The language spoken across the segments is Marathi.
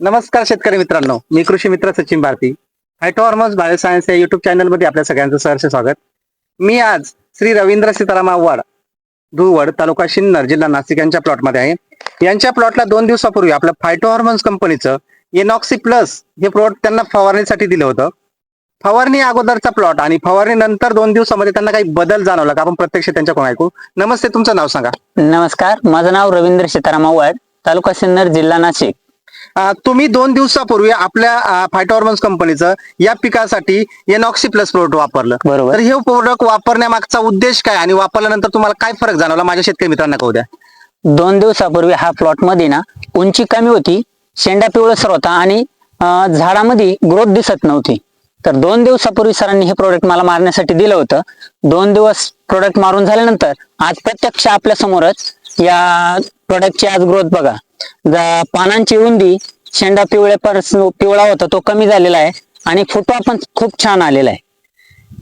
नमस्कार शेतकरी मित्रांनो मी कृषी मित्र Sachin Bharati. Hyto bio science या युट्यूब चॅनलमध्ये आपल्या सगळ्यांचं सहर्ष स्वागत. मी आज श्री रवींद्र सीताराम आव्हाड धुळवड तालुका शिन्नर जिल्हा नाशिक यांच्या प्लॉटमध्ये आहे. यांच्या प्लॉटला दोन दिवसापूर्वी आपलं फायटो हॉर्मोन्स कंपनीचं एनॉक्सी प्लस हे प्लॉट त्यांना फवारणीसाठी दिलं होतं. फवारणी अगोदरचा प्लॉट आणि फवारणी नंतर दोन दिवसामध्ये त्यांना काही बदल जाणवला का? आपण प्रत्यक्ष त्यांच्याकडून ऐकू. नमस्ते तुमचं नाव सांगा. नमस्कार माझं नाव रवींद्र सीताराम आव्हाड तालुका सिन्नर जिल्हा नाशिक. तुम्ही दोन दिवसापूर्वी आपल्या फायटॉर्मन्स कंपनीचं या पिकासाठी एनॉक्सी प्लस प्रोडक्ट वापरलं. बरोबर. तर हे प्रोडक्ट वापरण्यामागचा उद्देश काय आणि वापरल्यानंतर तुम्हाला काय फरक जाणवला माझ्या शेतकरी मित्रांना कळू द्या. दोन दिवसापूर्वी हा प्लॉटमध्ये ना उंची कमी होती शेंडा पिवळसर होता आणि झाडामध्ये ग्रोथ दिसत नव्हती. तर दोन दिवसापूर्वी सरांनी हे प्रोडक्ट मला मारण्यासाठी दिलं होतं. दोन दिवस प्रोडक्ट मारून झाल्यानंतर आज प्रत्यक्ष आपल्या समोरच या प्रोडक्टची आज ग्रोथ बघा. पानांची रुंदी शेंडा पिवळ्या पिवळा होता तो कमी झालेला आहे आणि फुटवा पण खूप छान आलेला आहे.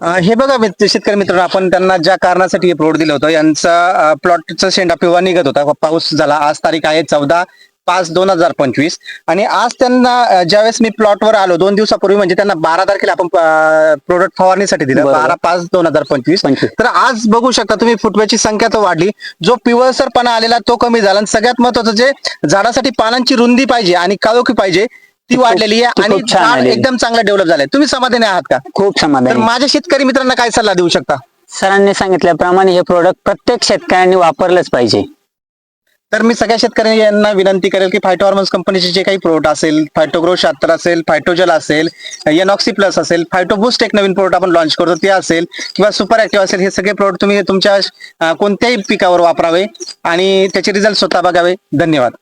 अं, हे बघा शेतकरी मित्रांनो आपण त्यांना ज्या कारणासाठी हे प्रोडक्ट दिलं होतं यांचा प्लॉटचा शेंडा पिवळा निघत होता. पाऊस झाला आज तारीख आहे चौदा. पाच दोन हजार पंचवीस. आणि आज त्यांना ज्यावेळेस मी प्लॉटवर आलो दोन दिवसापूर्वी म्हणजे त्यांना बारा तारखेला आपण प्रोडक्ट फवारणीसाठी दिलं. बारा पाच दोन हजार पंचवीस. तर आज बघू शकता तुम्ही फुटव्याची संख्या तर वाढली. जो पिवळसरपणा आलेला तो कमी झाला. आणि सगळ्यात महत्वाचं जे झाडासाठी पानांची रुंदी पाहिजे आणि काळोखी पाहिजे ती वाढलेली आहे आणि झाड. एकदम चांगलं डेव्हलप झालंय. तुम्ही समाधानी आहात का? खूप समाधान. माझ्या शेतकरी मित्रांना काय सल्ला देऊ शकता? सरांनी सांगितल्याप्रमाणे हे प्रोडक्ट प्रत्येक शेतकऱ्यांनी वापरलंच पाहिजे. तर मी सगळ्या शेतकऱ्यांना यांना विनंती करेल की फायटो हॉर्मोन्स कंपनीचे जे काही प्रोडक्ट असेल फायटोग्रो शात्र असेल फायटोजल असेल एनॉक्सी प्लस असेल फायटोबूस्ट एक नवीन प्रोडक्ट आपण लॉन्च करतो ते असेल किंवा सुपर ऍक्टिव्ह असेल हे सगळे प्रोडक्ट तुम्ही तुमच्या कोणत्याही पिकावर वापरावे आणि त्याचे रिझल्ट स्वतः बघावे. धन्यवाद.